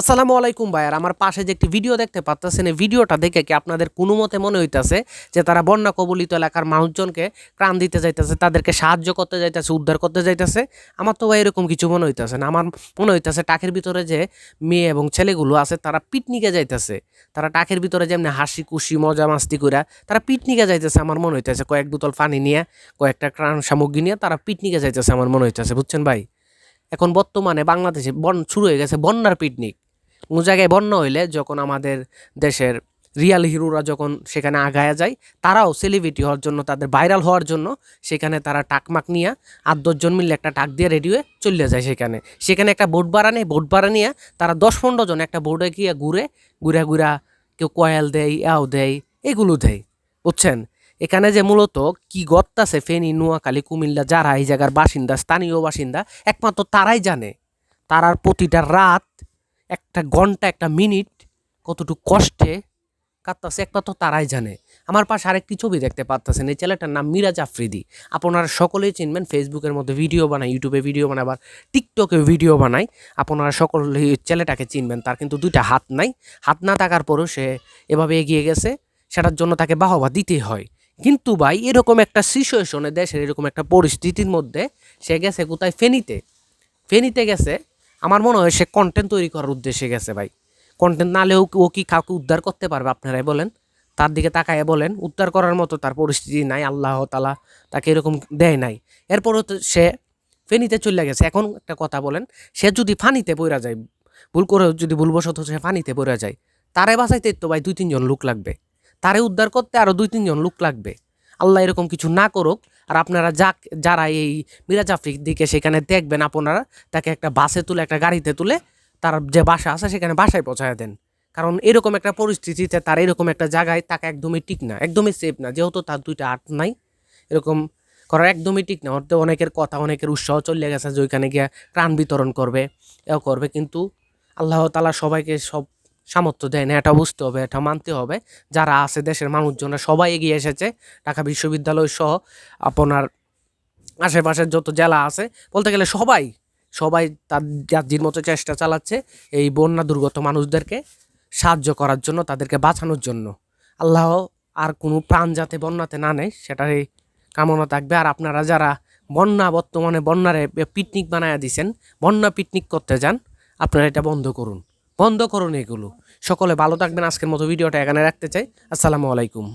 আসসালামু আলাইকুম ভাইয়ার, আমার পাশে যে একটি ভিডিও দেখতে পাচ্ছেন এই ভিডিওটা দেখে কি আপনাদের কোনো মতে মনে হইতাছে যে তারা বন্যা কবলিত এলাকার মানুষজনকে প্রাণ দিতে যাইতেছে, তাদেরকে সাহায্য করতে যাইতেছে, উদ্ধার করতে যাইতেছে? আমার তো ভাই এরকম কিছু মনে হইতেছে না। আমার মনে হইতেছে টাকের ভিতরে যে মেয়ে এবং ছেলেগুলো আছে, তারা পিকনিকে যাইতেছে। তারা টাকের ভিতরে যেমনি হাসি খুশি, মজা মাস্তি কইরা তারা পিকনিকে যাইতেছে আমার মনে হইতেছে। কয়েক বোতল পানি নিয়ে, কয়েকটা ত্রাণ সামগ্রী নিয়ে তারা পিকনিকে যাইতেছে আমার মনে হইতেছে। বুঝছেন ভাই? এখন বর্তমানে বাংলাদেশে বন শুরু হয়ে গেছে বন্যার পিকনিক। কোনো জায়গায় বন্যা হইলে যখন আমাদের দেশের রিয়াল হিরোরা যখন সেখানে আগায়া যায়, তারাও সেলিব্রিটি হওয়ার জন্য, তাদের ভাইরাল হওয়ার জন্য সেখানে তারা টাকমাক নিয়ে আট দশজন মিলে একটা টাক দিয়ে রেডি হয়ে চলে যায় সেখানে। সেখানে একটা বোট ভাড়া নেই বোট ভাড়া নিয়ে তারা দশ পনেরো জন একটা বোটে গিয়ে ঘুরে, ঘুরা ঘুরা কেউ কয়েল দেয় ইয়াও দেয়, এগুলো দেয়। বুঝছেন? এখানে যে মূলত কি গত্তাছে ফেনী, নোয়াখালী, কুমিল্লা, যারা এই জায়গার বাসিন্দা, স্থানীয় বাসিন্দা, একমাত্র তারাই জানে। তারার প্রতিটা রাত, একটা ঘণ্টা, একটা মিনিট কতটুকু কষ্টে কাটতেছে, একমাত্র তারাই জানে। আমার পাশে আরেকটি ছবি দেখতে পাচ্ছেন এই ছেলেটার নাম মিরাজ আফ্রিদি। আপনারা সকলেই চিনবেন, ফেসবুকের মধ্যে ভিডিও বানায়, ইউটিউবে ভিডিও বানায়, আবার টিকটকে ভিডিও বানায়। আপনারা সকলেই ছেলেটাকে চিনবেন, তার কিন্তু দুইটা হাত নাই। হাত না থাকার পরও সে এভাবে এগিয়ে গেছে, সেটার জন্য তাকে বাহবা দিতেই হয়। কিন্তু ভাই, এরকম একটা সিচুয়েশনে দেশের এরকম একটা পরিস্থিতির মধ্যে সে গেছে কোথায়? ফেনীতে। ফেনীতে গেছে। আমার মনে হয় সে কন্টেন্ট তৈরি করার উদ্দেশ্যে গেছে ভাই। কন্টেন্ট নালেও ও কি কাউকে উদ্ধার করতে পারবে? আপনারাই বলেন। তার দিকে তাকায় বলেন। উদ্ধার করার মতো তার পরিস্থিতি নাই। আল্লাহ তালা তাকে এরকম দেয় নাই। এরপরও সে ফেনীতে চলে গেছে। এখন একটা কথা বলেন, সে যদি ফানিতে পড়া যায়, ভুল করে যদি ভুলবশত সে ফানিতে পড়া যায়, তারে বাঁচাইতে তো ভাই দুই তিনজন লোক লাগবে। তারে উদ্ধার করতে আরও দুই তিনজন লোক লাগবে। আল্লাহ এরকম কিছু না করুক, আর আপনারা যাক, যারা এই মিরাজ আফ্রিক দিকে সেখানে দেখবেন আপনারা, তাকে একটা বাসে তুলে, একটা গাড়িতে তুলে তার যে বাসা আছে সেখানে বাসায় পৌঁছায় দেন। কারণ এরকম একটা পরিস্থিতিতে তার এরকম একটা জায়গায় তাকে একদমই ঠিক না, একদমই সেফ না, যেহেতু তার দুইটা আর্ট নাই। এরকম করার একদমই ঠিক না ওতে অনেকের কথা, অনেকের উৎসাহ চলে গেছে যে ওইখানে গিয়ে প্রাণ বিতরণ করবে, এও করবে। কিন্তু আল্লাহ তালা সবাইকে সব সামর্থ্য দেয় না, এটা বুঝতে হবে, এটা মানতে হবে। যারা আছে দেশের মানুষজনরা সবাই এগিয়ে এসেছে, ঢাকা বিশ্ববিদ্যালয় সহ আপনার আশেপাশের যত জেলা আছে, বলতে গেলে সবাই সবাই তার যার মতো চেষ্টা চালাচ্ছে এই বন্যা দুর্গত মানুষদেরকে সাহায্য করার জন্য, তাদেরকে বাঁচানোর জন্য। আল্লাহ আর কোনো প্রাণ যাতে বন্যাতে না নেয়, সেটারই কামনা থাকবে। আর আপনারা যারা বন্যা, বর্তমানে বন্যারে পিকনিক বানায়া দিছেন, বন্যা পিকনিক করতে যান, আপনারা এটা বন্ধ করুন। বন্ধ করুন এগুলো। সকলে ভালো থাকবেন। আজকের মতো ভিডিওটা এখানে রাখতে চাই। আসসালামু আলাইকুম।